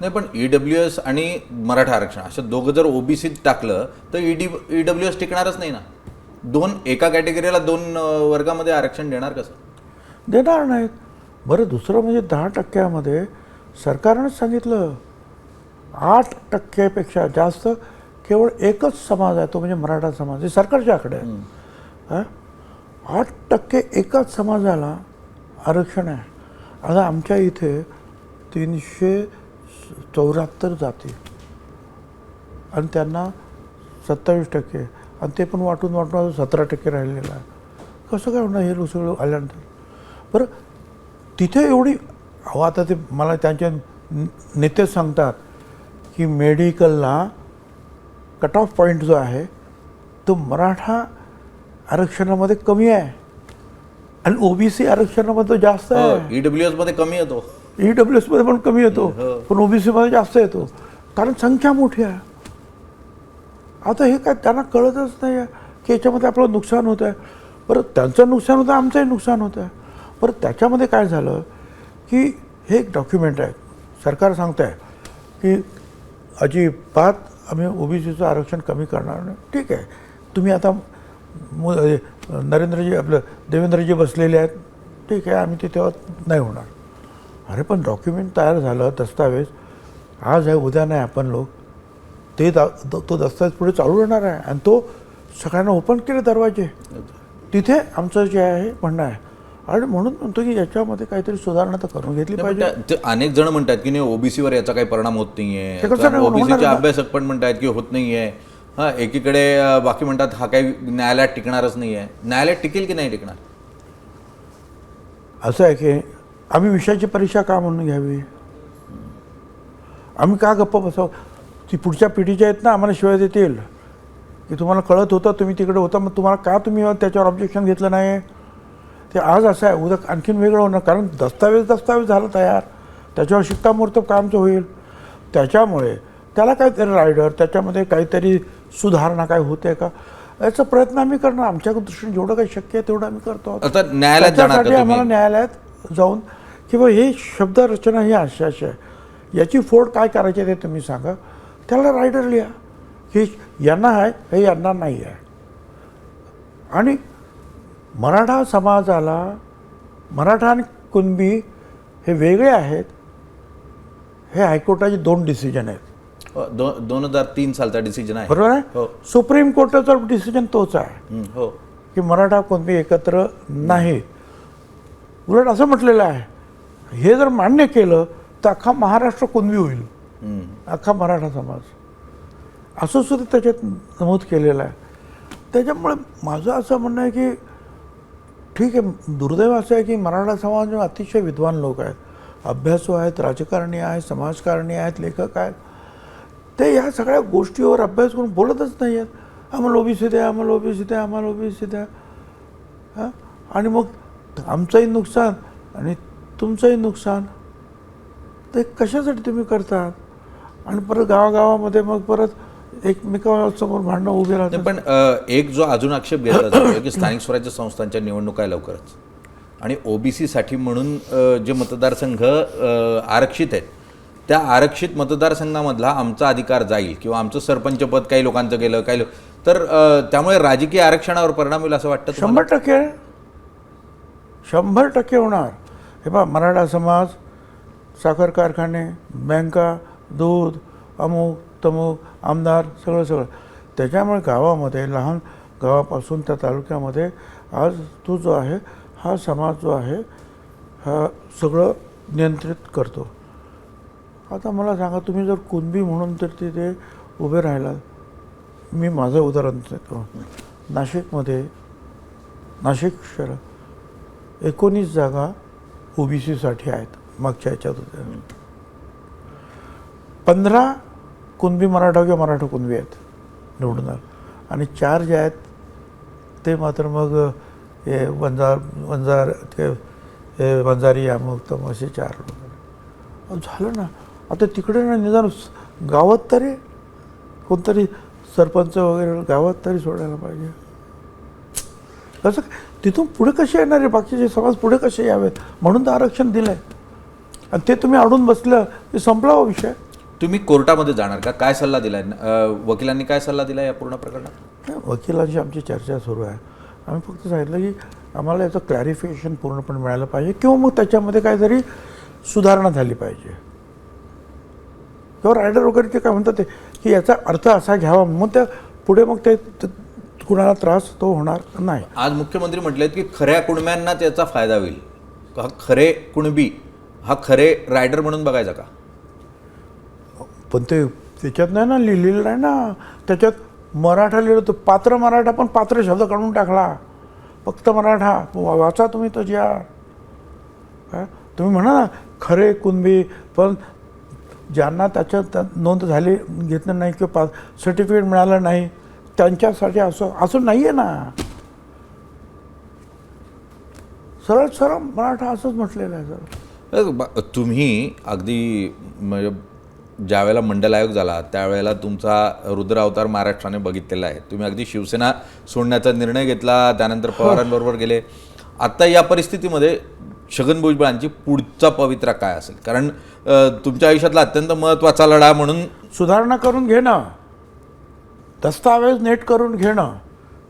नाही पण EW S आणि मराठा आरक्षण असं दोघं जर ओबीसीत टाकलं तर ईडी ईडब्ल्यू एस टिकणारच नाही ना. दोन एका कॅटेगरीला दोन वर्गामध्ये आरक्षण देणार कसं? देणार नाहीत. बरं दुसरं म्हणजे दहा टक्क्यामध्ये सरकारनंच सांगितलं. आठ टक्क्यापेक्षा जास्त केवळ एकच समाज आहे तो म्हणजे मराठा समाज हे सरकारच्या आकडे आहे? आठ टक्के एकाच समाजाला आरक्षण आहे. आता आमच्या इथे तीनशे चौऱ्याहत्तर जाती. आणि त्यांना सत्तावीस टक्के. आणि ते पण वाटून वाटून सतरा टक्के राहिलेलं आहे. कसं काय होणार हे सगळं आल्यानंतर? बरं तिथे एवढी अहो आता ते मला त्यांचे नेते सांगतात की मेडिकलला कट ऑफ पॉईंट जो आहे तो मराठा आरक्षणामध्ये कमी आहे. आणि ओबीसी आरक्षणामध्ये जास्त आहे. हो, ईडब्ल्यू एसमध्ये कमी येतो ई डब्ल्यू एसमध्ये पण कमी येतो हो. पण ओबीसीमध्ये जास्त येतो. कारण संख्या मोठी आहे. आता हे काय त्यांना कळतच नाही आहे की याच्यामध्ये आपलं नुकसान होतं आहे. बरं त्यांचं नुकसान होतं आमचंही नुकसान होतं आहे. बरं त्याच्यामध्ये काय झालं की हे एक डॉक्युमेंट आहे. सरकार सांगतं आहे की अजिबात आम्ही ओबीसीचं आरक्षण कमी करणार नाही. ठीक आहे. तुम्ही आता नरेंद्रजी आपलं देवेंद्रजी बसलेले आहेत. ठीक आहे आम्ही ते तेव्हा नाही होणार. अरे पण डॉक्युमेंट तयार झालं दस्तावेज. आज आहे उद्या नाही आपण लोक. ते दा तो दस्तावेज पुढे चालू राहणार आहे. आणि तो सगळ्यांना ओपन केले दरवाजे. तिथे आमचं जे आहे म्हणणं आहे. आणि म्हणून म्हणतो की याच्यामध्ये काहीतरी सुधारणा तर करून घेतली नाही, पाहिजे. अनेक जण म्हणतात की नाही ओबीसीवर याचा काही परिणाम होत नाहीये. नाही ओबीसीचे? अभ्यासक पण म्हणतात की होत नाहीये. हा एकीकडे बाकी म्हणतात हा काही न्यायालयात टिकणारच नाहीये. न्यायालयात टिकेल की नाही टिकणार? असं आहे की आम्ही विषयाची परीक्षा का म्हणून घ्यावी? आम्ही का गप्प बसावं? ती पुढच्या पिढीच्या आहेत ना आम्हाला शिवाय देतील. की तुम्हाला कळत होतं तुम्ही तिकडे होता मग तुम्हाला का तुम्ही त्याच्यावर ऑब्जेक्शन घेतलं नाही? ते आज असं आहे उद्या आणखीन वेगळं होणार कारण दस्तावेज दस्तावेज झाला तयार. त्याच्यावर शिक्कामोर्तब कामचं होईल. त्याच्यामुळे त्याला काहीतरी रायडर त्याच्यामध्ये काहीतरी सुधारणा काय होते का? याचा प्रयत्न आम्ही करणार. आमच्या दृष्टीने जेवढं काही शक्य आहे तेवढं आम्ही करतो. आता न्यायालयात आम्हाला न्यायालयात जाऊन किंवा हे शब्द रचना ही अशी अशी आहे. याची फोड काय करायची ते तुम्ही सांगा. त्याला रायडर लिहा. की यांना आहे हे यांना नाही आहे. आणि मराठा समाजाला मराठा आणि कुणबी हे वेगळे आहेत हे हायकोर्टाचे दोन डिसिजन आहेत. हो, दो- दोन हजार तीन सालचा डिसिजन आहे. बरोबर आहे? हो. सुप्रीम कोर्टाचा डिसिजन तोच आहे. हो. की मराठा कुणबी एकत्र नाही. उलट असं म्हटलेलं आहे. हे जर मान्य केलं तर अख्खा महाराष्ट्र कुणबी होईल. अख्खा मराठा समाज. असं सुद्धा त्याच्यात नमूद केलेलं आहे. त्याच्यामुळे माझं असं म्हणणं आहे की ठीक आहे दुर्दैव असं आहे की मराठा समाज अतिशय विद्वान लोक आहेत. अभ्यासू आहेत राजकारणी आहेत समाजकारणी आहेत लेखक आहेत. ते या सगळ्या गोष्टीवर अभ्यास करून बोलतच नाही आहेत. आम्हाला ओबीसी द्या आम्हाला ओबीसी द्या आम्हाला ओबीसी द्या. हां? आणि मग आमचंही नुकसान आणि तुमचंही नुकसान. ते कशासाठी तुम्ही करतात? आणि परत गावागावामध्ये मग परत एकमेकांसमोर भांडणं उभे नाही, राहतात पण एक जो अजून आक्षेप घेतला जातो की स्थानिक स्वराज्य संस्थांच्या निवडणुका आहे लवकरच. आणि ओबीसी साठी म्हणून जे मतदारसंघ आरक्षित आहेत त्या आरक्षित मतदारसंघामधला आमचा अधिकार जाईल किंवा आमचं सरपंच पद काही लोकांचं गेलं काही लोक तर त्यामुळे राजकीय आरक्षणावर परिणाम होईल असं वाटतं? शंभर टक्के. शंभर टक्के होणार. हे पहा मराठा समाज साखर कारखाने बँका दूध अमुक तमुक आमदार सगळं सगळं. त्याच्यामुळे गावामध्ये लहान गावापासून त्या तालुक्यामध्ये आज तो जो आहे हा समाज जो आहे हा सगळं नियंत्रित करतो. आता मला सांगा तुम्ही जर कुणबी म्हणून तर तिथे उभे राहिला मी माझं उदाहरण देतो. नाशिकमध्ये नाशिक शहर एकोणीस जागा ओबीसीसाठी आहेत मागच्या ह्याच्यात होत्या. पंधरा कुणबी मराठा किंवा मराठा कुणबी आहेत निवडून आले. आणि चार जे आहेत ते मात्र मग हे वंजार वंजार ते हे वंजारी अमुक तमुक असे चार झालं ना. आता तिकडे ना निदान गावात तरी कोणतरी सरपंच वगैरे गावात तरी सोडायला पाहिजे. कसं काय? तिथून पुढे कसे येणार आहे? बाकीचे समाज पुढे कसे यावेत म्हणून तर आरक्षण दिलं आहे आणि ते तुम्ही अडून बसलं की संपला विषय. तुम्ही कोर्टामध्ये जाणार का? काय सल्ला दिलाय? अं, वकिलांनी काय सल्ला दिला या पूर्ण प्रकरणात? वकिलांशी आमची चर्चा सुरू आहे. आम्ही फक्त सांगितलं की आम्हाला याचं क्लॅरिफिकेशन पूर्णपणे मिळालं पाहिजे किंवा मग त्याच्यामध्ये काहीतरी सुधारणा झाली पाहिजे. किंवा रायडर वगैरे ते काय म्हणतात ते की याचा अर्थ असा घ्यावा. मग त्या पुढे मग ते ते- कुणाला त्रास तो होणार नाही. आज मुख्यमंत्री म्हटलेत की खऱ्या कुणब्यांना त्याचा फायदा होईल. हा खरे कुणबी हा खरे रायडर म्हणून बघायचा का? पण ते त्याच्यात नाही ना लिहिलेलं नाही ना. त्याच्यात मराठा लिहिलं होतं पात्र मराठा पण पात्र शब्द काढून टाकला. फक्त मराठा. वाचा तुम्ही तो जी आर. काय तुम्ही म्हणा ना खरे कुणबी पण ज्यांना त्याच्यात त्या- नोंद झाली घेतलं नाही किंवा पा सर्टिफिकेट मिळालं नाही त्यांच्यासाठी असं असं नाही आहे ना. सरळ सरळ मराठा असंच म्हटलेलं आहे सर. तुम्ही अगदी म्हणजे ज्यावेळेला मंडल आयोग झाला त्यावेळेला तुमचा रुद्र अवतार महाराष्ट्राने बघितलेला आहे. तुम्ही अगदी शिवसेना सोडण्याचा निर्णय घेतला त्यानंतर पवारांबरोबर गेले. आत्ता या परिस्थितीमध्ये छगन भुजबळांची पुढचा पवित्रा काय असेल? कारण तुमच्या आयुष्यातला अत्यंत महत्त्वाचा लढा म्हणून सुधारणा करून घेणं. दस्तावेज नीट करून घेणं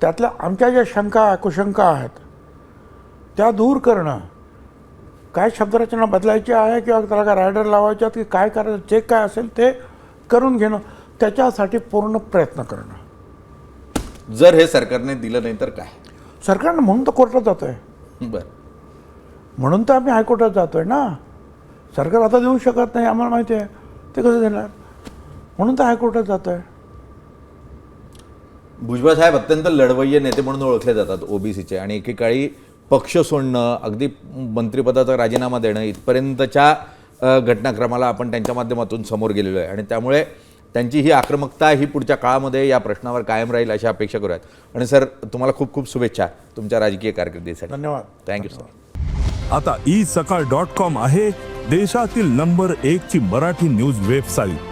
त्यातल्या आमच्या ज्या शंका कुशंका आहेत त्या दूर करणं काय शब्दरचना बदलायची आहे किंवा त्याला काय रायडर लावायच्यात की काय करायचं जे काय असेल ते करून घेणं त्याच्यासाठी पूर्ण प्रयत्न करणं. जर हे सरकारने दिलं नाही तर काय? सरकारनं म्हणून तर कोर्टात जातो आहे बरं. म्हणून तर आम्ही हायकोर्टात जातो आहे ना. सरकार आता देऊ शकत नाही आम्हाला माहिती आहे. ते कसं देणार? म्हणून तर हायकोर्टात जातो आहे भुजबळ साहेब अत्यंत लढवय्ये नेते म्हणून ओळखले जातात ओबीसीचे आणि एकेकाळी पक्ष सोडणं अगदी मंत्रिपदाचा राजीनामा देणं इथपर्यंतच्या घटनाक्रमाला आपण त्यांच्या माध्यमातून समोर गेलेलो आहे. आणि त्यामुळे त्यांची ही आक्रमकता ही पुढच्या काळामध्ये या प्रश्नावर कायम राहील अशी अपेक्षा करूयात. आणि सर तुम्हाला खूप खूप शुभेच्छा तुमच्या राजकीय कारकिर्दीसाठी. धन्यवाद. थँक्यू सर आता ई सकाळ डॉट कॉम आहे देशातील नंबर एक ची मराठी न्यूज वेबसाईट